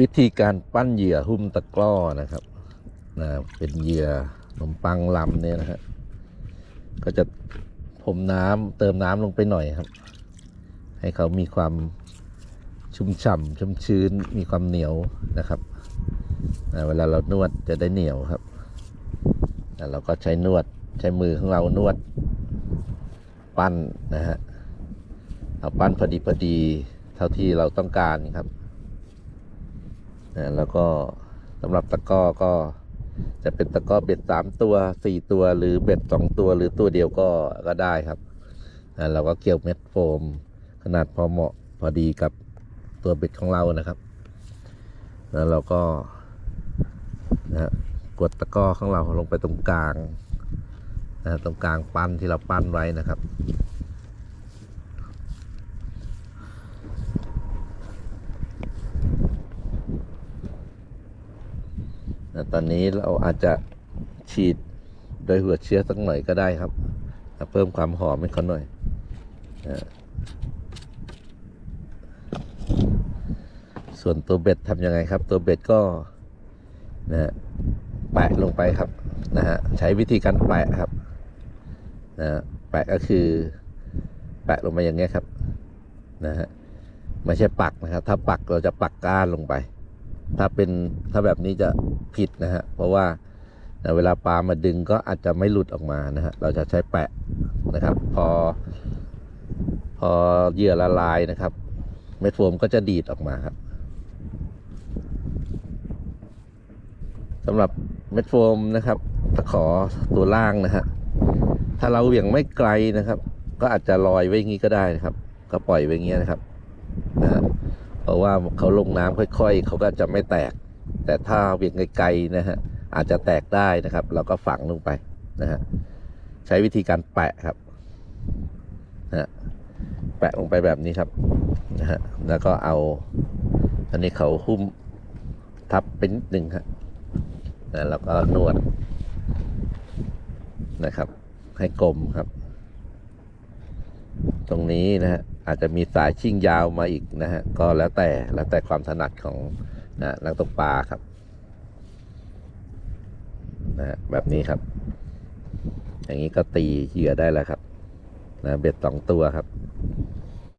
วิธีการปั้นเหยื่อหุ้มตะกร้อนะครับนะเป็นเหยื่อขนมปังลำเนี่ยนะฮะก็จะพรมน้ำเติมน้ำลงไปหน่อยครับ ให้เขามีความชุ่มฉ่ำชุ่มชื้นมีความเหนียวนะครับนะเวลาเรานวดจะได้เหนียวครับนะเราก็ใช้นวดใช้มือของเรานวด ปั้นนะฮะเอาปั้นพอดีพอดีเท่าที่เราต้องการครับ นะแล้วก็สำหรับตะก้อก็จะเป็นตะก้อเบ็ดสามตัวสี่ตัวหรือเบ็ดสองตัวหรือตัวเดียวก็ก็ได้ครับนะเราก็เกี่ยวเม็ดโฟม ขนาดพอเหมาะพอดีกับตัวเบ็ดของเรานะครับแล้วเราก็นะกดตะก้อของเราลงไปตรงกลางนะตรงกลางปั้นที่เราปั้นไว้นะครับ นะตอนนี้เราอาจจะฉีดโดยหัวเชื้อสักหน่อยก็ได้ครับนะเพิ่มความหอมให้เขาหน่อยนะส่วนตัวเบ็ดทำยังไงครับ ตัวเบ็ดก็นะฮะแปะลงไปครับนะฮะใช้วิธีการแปะครับนะแปะก็คือแปะลงไปอย่างเงี้ยครับนะฮะไม่ใช่ปักนะครับ ถ้าปักเราจะปักก้านลงไป ถ้าเป็นถ้าแบบนี้จะผิดนะฮะเพราะว่าเวลาปลามาดึงก็อาจจะไม่หลุดออกมานะฮะเราจะใช้แปะนะครับ พอ พอเหยื่อละลายนะครับ เม็ดโฟมก็จะดีดออกมาครับสำหรับเม็ดโฟมนะครับตะขอตัวล่างนะฮะถ้าเราเหวี่ยงไม่ไกลนะครับ ก็อาจจะลอยไว้อย่างนี้ก็ได้นะครับ ก็ปล่อยไว้อย่างเงี้ยนะครับนะฮะ เพราะว่าเขาลงน้ำค่อยๆ เขาก็จะไม่แตก แต่ถ้าเวียงไกลๆนะฮะอาจจะแตกได้นะครับ เราก็ฝังลงไปนะฮะใช้วิธีการแปะครับนะฮะแปะลงไปแบบนี้ครับนะฮะแล้วก็เอา อันนี้เขาหุ้มทับเป็นนิดหนึ่งครับนะแล้วก็นวดนะครับ ให้กลมครับ ตรงนี้นะฮะ อาจจะมีสายชิ่งยาวมาอีกนะฮะก็แล้วแต่แล้วแต่ความถนัดของนะนักตกปลาครับนะแบบนี้ครับ อย่างนี้ก็ตีเหยื่อได้แล้วครับนะเบ็ดสองตัวครับ